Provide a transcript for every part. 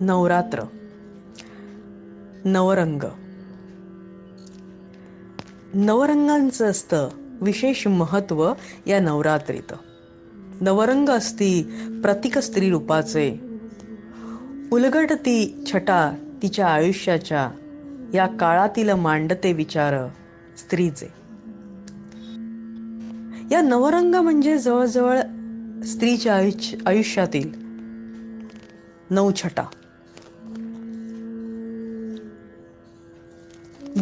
नवरात्र नवरंग. नवरंगांचं असतं विशेष महत्त्व या नवरात्रीत. नवरंग असती प्रतीक स्त्री रूपाचे. उलगडती छटा तिच्या आयुष्याच्या या काळातील मांडते विचार स्त्रीचे. या नवरंग म्हणजे जवळजवळ स्त्रीच्या आयुष्य आयुष्यातील नऊ छटा.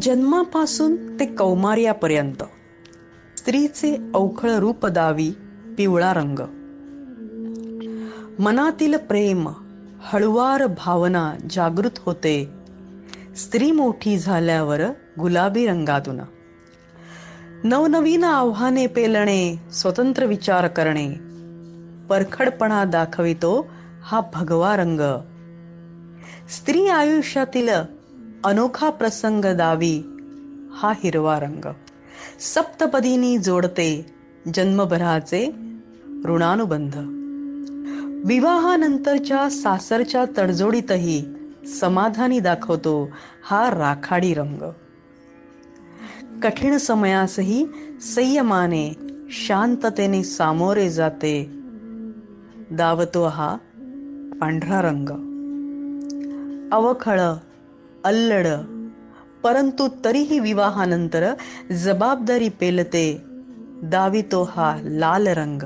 जन्मापासून ते कौमार्यापर्यंत. स्त्रीचे अवखळ रूप दावी पिवळा रंग. मनातील प्रेम हळुवार भावना जागृत होते. स्त्री मोठी झाल्यावर गुलाबी रंगातून. नवनवीन आव्हाने पेलणे स्वतंत्र विचार करणे. परखडपणा दाखवितो हा भगवा रंग. स्त्री आयुष्यातील अनोखा प्रसंग दावी हा हिरवा रंग. सप्तपदीनी जोडते जन्मभराचे ऋणानुबंध. विवाहानंतरच्या सासरच्या तडजोडीतही समाधानी दाखवतो हा राखाडी रंग. कठीण समयासही संयमाने शांततेने सामोरे जाते. दावतो हा पांढरा रंग. अवखळ अल्लड परंतु तरीही विवाहानंतर जबाबदारी पेलते दावितो हा लाल रंग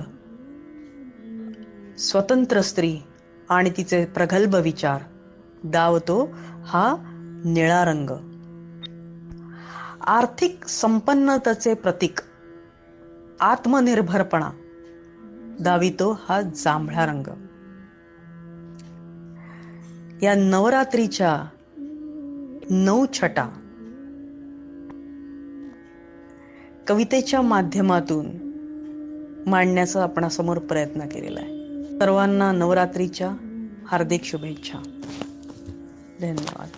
स्वतंत्र स्त्री आणि तिचे प्रगल्भ विचार दावतो हा निळा रंग आर्थिक संपन्नतेचे प्रतीक आत्मनिर्भरपणा दावितो हा जांभळा रंग या नवरात्रीच्या नऊ छटा. कवितेच्या माध्यमातून मांडण्याचा आपणासमोर प्रयत्न केलेला आहे. सर्वांना नवरात्रीच्या हार्दिक शुभेच्छा. धन्यवाद.